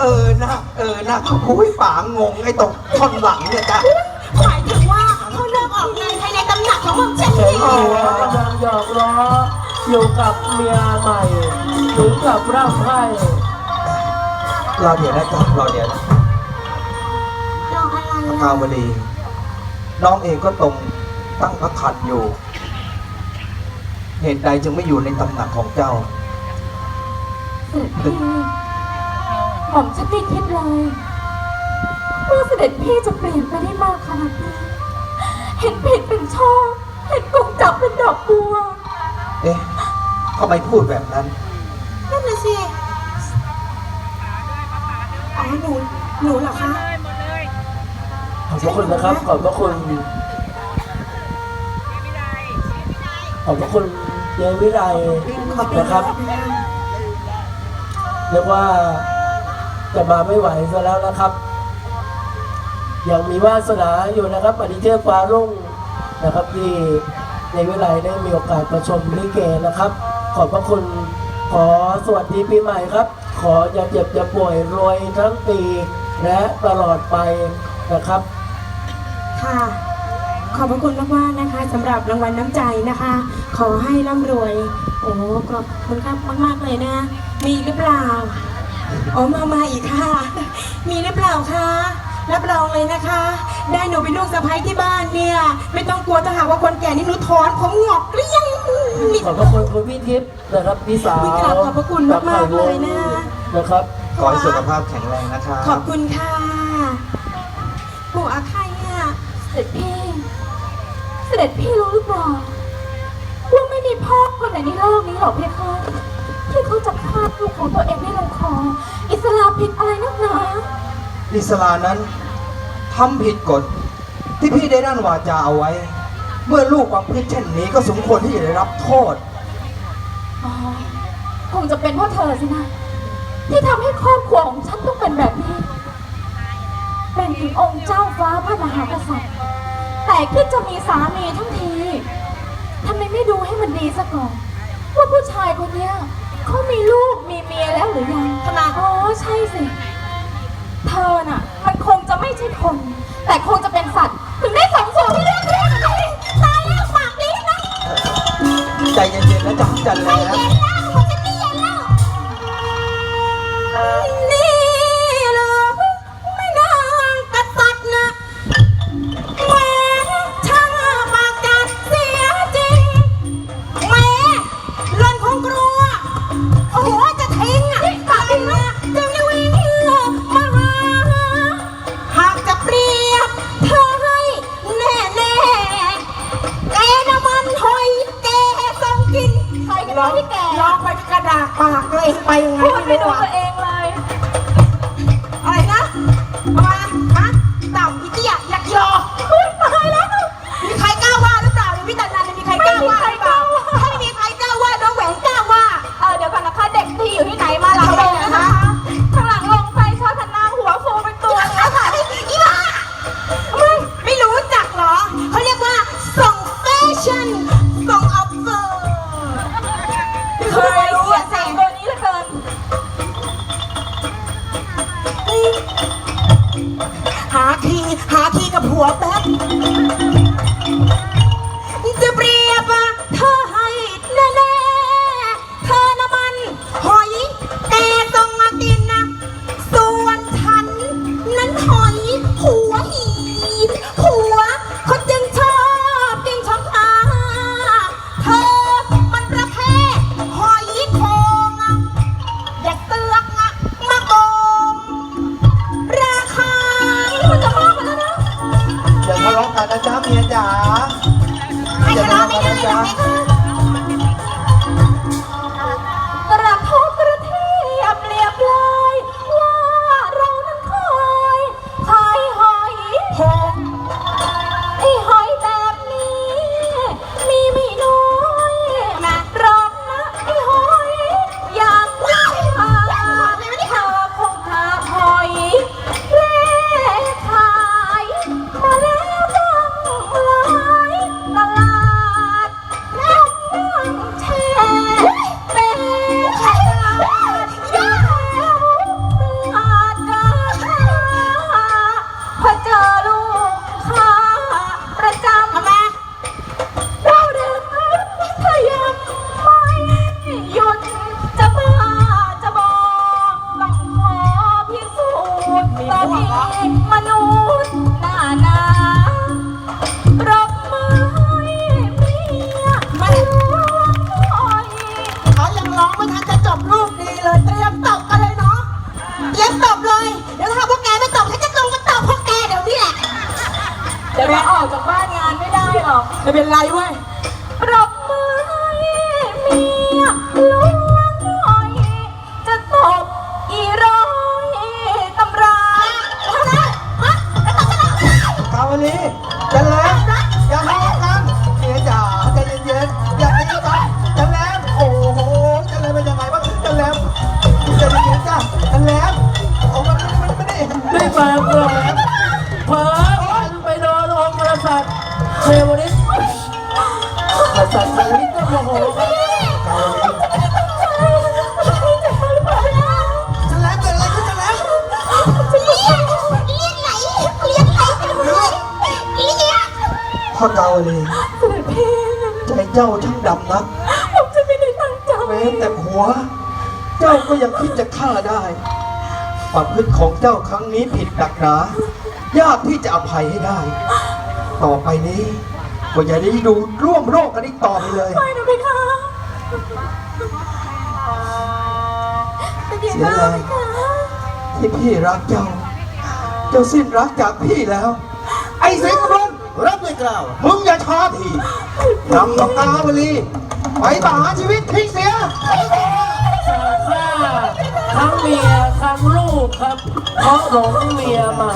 เออนะเออนะอุ้ยป๋างงไอ้ตรงท่อนหลังเนี่ยจ้ะหมายถึงว่าเขาเลิกออกงานภายในตำหนักของผมฉันเห็เอนงอยู่ว่ากำลังหยอกล้ออยู่กับเมียใหม่ ถึงกับร่ำไห้รอเดี๋ยวนะจ๊ะรอเดี๋ยวนะรออะไรพาวดีน้องเองก็ตรงตั้งพระขันอยู่ เหตุใดจึงไม่อยู่ในตำหนักของเจ้า เสด็จพี่ หม่อมฉันไม่คิดเลยว่าเสด็จพี่จะเปลี่ยนไปได้มากขนาดนี้ เห็นผิดเป็นชอบเห็นกงจับเป็นดอกบัว เอ๊ะทำไมพูดแบบนั้น นั่นน่ะสิอ๋อหนูหนูเหรอคะขอบพระคุณนะครับ ขอบพระคุณ ขอบพระคุณเยายวิไลนะครับเรียกว่า จะมาไม่ไหวซะแล้วนะครับ ยังมีวาสนาอยู่นะครับปฏิเทพฟ้ารุ่งนะครับที่ในวิไลได้มีโอกาสมาชมลิเกนะครับ ขอบพระคุณขอสวัสดีปีใหม่ครับ ขออย่าเจ็บอย่าป่วยรวยทั้งปีและตลอดไปนะครับ ค่ะ ขอบพระคุณมากๆนะคะสำหรับรางวัลน้ำใจนะคะ ขอให้ร่ำรวย โอ้ขอบคุณครับมาก ๆ เลยนะ มีหรือเปล่า อ๋อมามาอีกค่ะ มีหรือเปล่าคะรับรองเลยนะคะ ได้หนูเป็นลูกสะใภ้ที่บ้านเนี่ย ไม่ต้องกลัวถ้าหากว่าคนแก่นี่หนูถอนผมงอกเกลี้ยงนี่ ขอบพระคุณคุณพี่ทิพย์นะครับพี่สาวอุ๊ยกราบขอบพระคุณมากๆเลยนะ นะครับ ขอให้สุขภาพแข็งแรงนะครับขอบคุณค่ะ ปู่อาใครอะเสด็จพี่ เสด็จพี่รู้หรือเปล่าว่าไม่มีพ่อคนไหนในโลกนี้หรอกเพคะที่เขาจะฆ่าลูกของตัวเองได้ลงค ออิสลามผิดอะไรนักหนาอิสลานั้นทำผิดกฎที่พี่ได้นั่นวาจาเอาไว้ เมื่อลูกประพฤติเช่นนี้ก็สมควรที่จะได้รับโทษ อ๋อคงจะเป็นเพราะเธอสินะ ที่ทำให้ครอบครัวของฉันต้องเป็นแบบนี้ เป็นถึงองค์เจ้าฟ้าพระมหากษัตริย์ แต่คิดจะมีสามีทั้งทีทำไมไม่ดูให้มันดีซะก่อน ว่าผู้ชายคนเนี้ย เขามีลูกมีเมียแล้วหรือยังทำไมอ๋อใช่สิ เธอน่ะ มันคงจะไม่ใช่คน แต่คงจะเป็นสัตว์ ถึงได้สมสู่ที่เรื่องนี้ตายแล้วฝากนี้นะใจเย็นๆนะจ๊ะจันเลยนะ ไปยังไงพูดไปไม่ดูรู้ตัวเอ 我不 เลย เดี๋ยวถ้าพวกแกไม่ตบฉันจะลงมาตบพวกแกเดี๋ยวนี้แหละเดี๋ยวเราออกจากบ้านงานไม่ได้หรอก ไม่เป็นไรเว้ยปรบมือให้เมียล้ว พ่อกาวลีเสด็จพี่ใจเจ้าช่างดำนักผมจะไม่ได้ตั้งใจแม้แต่หัว เจ้าก็ยังคิดจะฆ่าได้ความพฤติของเจ้าครั้งนี้ผิดหนักหนายากที่จะอภัยให้ได้ ต่อไปนี้ก็อย่าได้ดูร่วมโรคกันอีกต่อไปเลยไปนะพี่คะเป็นยังไงบ้างพี่คะที่พี่รักเจ้า เจ้าสิ้นรักจากพี่แล้ว ไอ้สิงห์ กล้าวมึงอย่าช้าทีนำปากกาบลีไปประหารชีวิตทิ้งเสียฆ่าทั้งเมียทั้งลูกครับเพราะหลงเมียใหม่